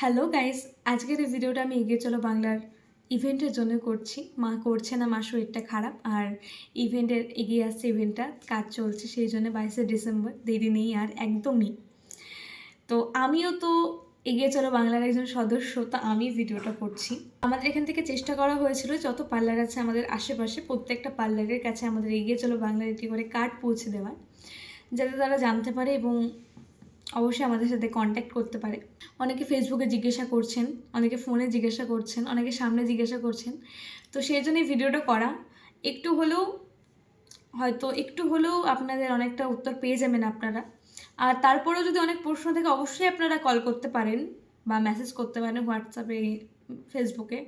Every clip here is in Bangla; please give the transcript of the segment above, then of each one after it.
হ্যালো গাইস আজকের এই ভিডিওটা আমি এগিয়ে চলো বাংলার ইভেন্টের জন্য করছি। মা করছে না মা শরীরটা খারাপ আর ইভেন্টের এগিয়ে আসছে ইভেন্টটা কাজ চলছে সেই জন্য বাইশে ডিসেম্বর, দেরি নেই আর একদমই। তো আমিও তো এগিয়ে চলো বাংলার একজন সদস্য, তো আমি ভিডিওটা করছি। আমাদের এখান থেকে চেষ্টা করা হয়েছিল, যত পার্লার আছে আমাদের আশেপাশে, প্রত্যেকটা পার্লারের কাছে আমাদের এগিয়ে চলো বাংলার একটি করে কার্ড পৌঁছে দেওয়ার। যাতে তারা জানতে পারে এবং অবশ্যই আমাদের সাথে কন্ট্যাক্ট করতে পারে। অনেকে ফেসবুকে জিজ্ঞাসা করছেন, অনেকে ফোনে জিজ্ঞাসা করছেন, অনেকে সামনে জিজ্ঞাসা করছেন। তো সেই জন্য এই ভিডিওটা করা। একটু হলেও, হয়তো একটু হলেও আপনাদের অনেকটা উত্তর পেয়ে যাবেন আপনারা। আর তারপরেও যদি অনেক প্রশ্ন থাকে, অবশ্যই আপনারা কল করতে পারেন বা মেসেজ করতে পারেন হোয়াটসঅ্যাপে ফেসবুকে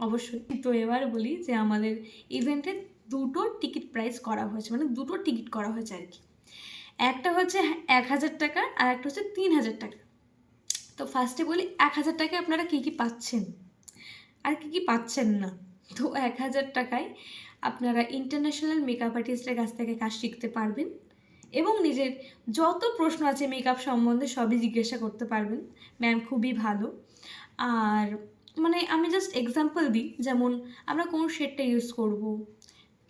অবশ্যই। তো এবার বলি যে আমাদের ইভেন্টে দুটো টিকিট প্রাইস করা হয়েছে মানে দুটো টিকিট করা হয়েছে আর কি। একটা হচ্ছে এক হাজার টাকা আর একটা হচ্ছে তিন হাজার টাকা। তো ফার্স্টে বলি, এক হাজার টাকায় আপনারা কী কী পাচ্ছেন? আর কী কী পাচ্ছেন না? তো এক হাজার টাকায় আপনারা ইন্টারন্যাশনাল মেকআপ আর্টিস্টের কাছ থেকে কাজ শিখতে পারবেন এবং নিজের যত প্রশ্ন আছে মেকআপ সম্বন্ধে সবই জিজ্ঞাসা করতে পারবেন। ম্যাম খুবই ভালো। আর মানে আমি জাস্ট এক্সাম্পল দিই, যেমন আমরা কোন শেডটা ইউজ করব?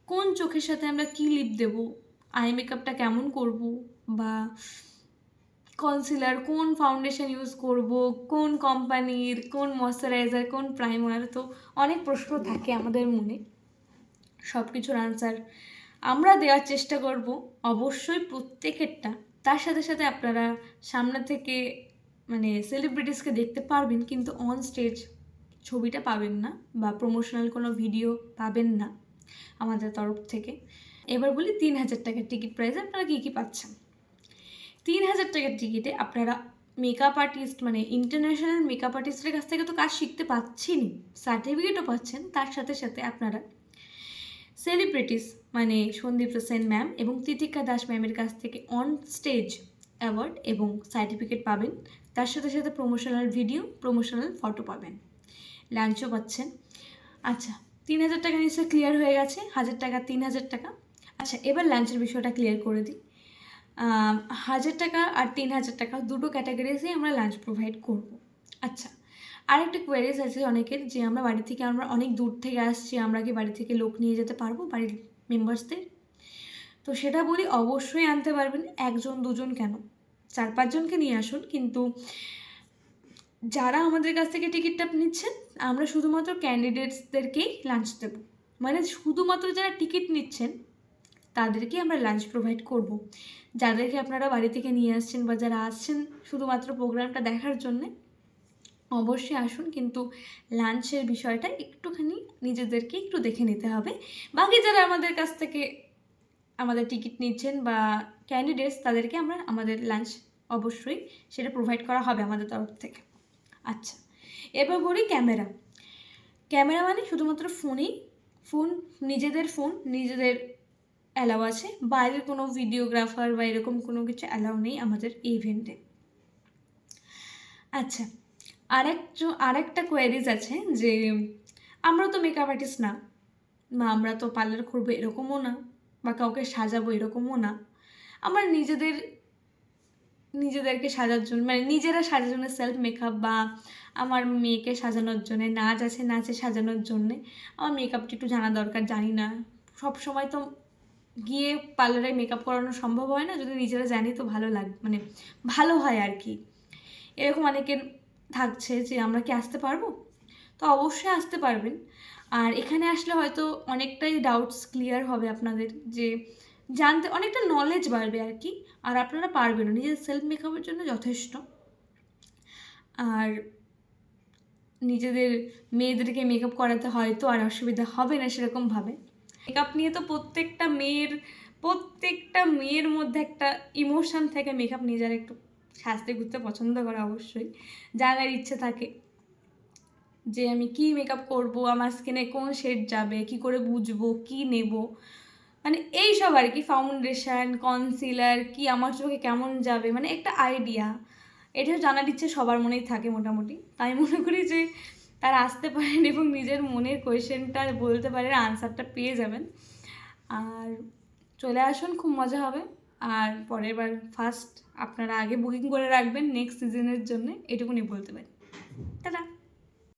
কোন চোখের সাথে আমরা কী লিপ দেব? আই মেকআপটা কেমন করব? বা কনসিলার কোন ফাউন্ডেশন ইউজ করব? কোন কোম্পানির কোন ময়শ্চারাইজার কোন প্রাইমার তো অনেক প্রশ্ন থাকে আমাদের মনে। সব কিছুর আনসার আমরা দেওয়ার চেষ্টা করব, অবশ্যই প্রত্যেকেরটা। তার সাথে সাথে আপনারা সামনে থেকে মানে সেলিব্রিটিসকে দেখতে পারবেন, কিন্তু অন স্টেজ ছবিটা পাবেন না বা প্রমোশনাল কোনো ভিডিও পাবেন না আমাদের তরফ থেকে। এবার বলি তিন হাজার টাকার টিকিট প্রাইসে আপনারা কী কী পাচ্ছেন? তিন হাজার টাকার টিকিটে আপনারা মেকআপ আর্টিস্ট মানে ইন্টারন্যাশনাল মেকআপ আর্টিস্টের কাছ থেকে তো কাজ শিখতে পাচ্ছেনই সার্টিফিকেটও পাচ্ছেন, তার সাথে সাথে আপনারা সেলিব্রিটিস মানে সন্দীপ সেন ম্যাম এবং তিতিকা দাস ম্যামের কাছ থেকে অন স্টেজ অ্যাওয়ার্ড এবং সার্টিফিকেট পাবেন, তার সাথে সাথে প্রমোশনাল ভিডিও প্রমোশনাল ফটো পাবেন লাঞ্চও পাচ্ছেন। আচ্ছা তিন হাজার টাকা নিশ্চয়ই ক্লিয়ার হয়ে গেছে, হাজার টাকা, তিন হাজার টাকা। আচ্ছা এবার লাঞ্চের বিষয়টা ক্লিয়ার করে দিই। হাজার টাকা আর তিন হাজার টাকা দুটো ক্যাটাগরিজেই আমরা লাঞ্চ প্রোভাইড করব। আচ্ছা আরেকটা কোয়ারিজ আছে অনেকের যে আমরা বাড়ি থেকে আমরা অনেক দূর থেকে আসছি, আমরা কি বাড়ি থেকে লোক নিয়ে যেতে পারব বাড়ির মেম্বার্সদের তো সেটা বলি অবশ্যই আনতে পারবেন, একজন, দুজন কেন? চার, পাঁচজনকে নিয়ে আসুন, কিন্তু যারা আমাদের কাছ থেকে টিকিটটা নিচ্ছেন, আমরা শুধুমাত্র ক্যান্ডিডেটসদেরকেই লাঞ্চ দেব। মানে শুধুমাত্র যারা টিকিট নিচ্ছেন তাদেরকে আমরা লাঞ্চ প্রোভাইড করব। যাদেরকে আপনারা বাড়ি থেকে নিয়ে আসছেন বা যারা আসছেন শুধুমাত্র প্রোগ্রামটা দেখার জন্যে, অবশ্যই আসুন। কিন্তু লাঞ্চের বিষয়টা একটুখানি নিজেদেরকে একটু দেখে নিতে হবে। বাকি যারা আমাদের কাছ থেকে আমাদের টিকিট নিচ্ছেন বা ক্যান্ডিডেটস তাদেরকে আমরা আমাদের লাঞ্চ অবশ্যই সেটা প্রোভাইড করা হবে আমাদের তরফ থেকে। আচ্ছা এবার বলি ক্যামেরা ক্যামেরা মানে শুধুমাত্র ফোনেই ফোন নিজেদের ফোন নিজেদের অ্যালাউ আছে। বাইরের কোনো ভিডিওগ্রাফার বা এরকম কোনো কিছু অ্যালাউ নেই আমাদের ইভেন্টে আচ্ছা আরেক আরেকটা কোয়ারিজ আছে যে, আমরা তো মেকআপ আর্টিস্ট না, বা আমরা তো পার্লার করব এরকমও না, বা কাউকে সাজাবো এরকমও না। আমরা নিজেদের, নিজেদেরকে সাজার জন্য মানে নিজেরা সাজার জন্য সেলফ মেকআপ বা আমার মেয়েকে সাজানোর জন্যে, নাচ আছে, নাচে সাজানোর জন্যে, আমার মেকআপটা একটু জানা দরকার, জানি না। সব সময় তো গিয়ে পার্লারে মেকআপ করানো সম্ভব হয় না, যদি নিজেরা জানি তো ভালো লাগ মানে ভালো হয় আর কি। এরকম অনেকের থাকছে যে আমরা কি আসতে পারব? তো অবশ্যই আসতে পারবেন। আর এখানে আসলে হয়তো অনেকটাই ডাউটস ক্লিয়ার হবে আপনাদের যে জানতে অনেকটা নলেজ বাড়বে আর কি, আর আপনারা পারবেন নিজের সেলফ মেকআপের জন্য যথেষ্ট। আর নিজেদের মেয়েদেরকে মেকআপ করাতে হয়তো আর অসুবিধা হবে না সেরকমভাবে মেকআপ নিয়ে তো প্রত্যেকটা মেয়ের প্রত্যেকটা মেয়ের মধ্যে একটা ইমোশন থাকে। মেকআপ নিয়ে যারা একটু সাজতে ঘুরতে পছন্দ করে অবশ্যই। জানার ইচ্ছে থাকে যে আমি কি মেকআপ করব, আমার স্কিনে কোন শেড যাবে, কি করে বুঝব, কি নেব? মানে এই সব আর কি ফাউন্ডেশন কনসিলার কি আমার চোখে কেমন যাবে? মানে একটা আইডিয়া এটা জানার ইচ্ছে সবার মনেই থাকে মোটামুটি। তাই মনে করি যে তারা আসতে পারেন এবং নিজের মনের কোয়েশ্চেনটা বলতে পারেন, আনসারটা পেয়ে যাবেন। আর চলে আসুন, খুব মজা হবে। আর পরের বার ফার্স্ট আপনারা আগে বুকিং করে রাখবেন নেক্সট সিজনের জন্য এটুকুনি বলতে পারি।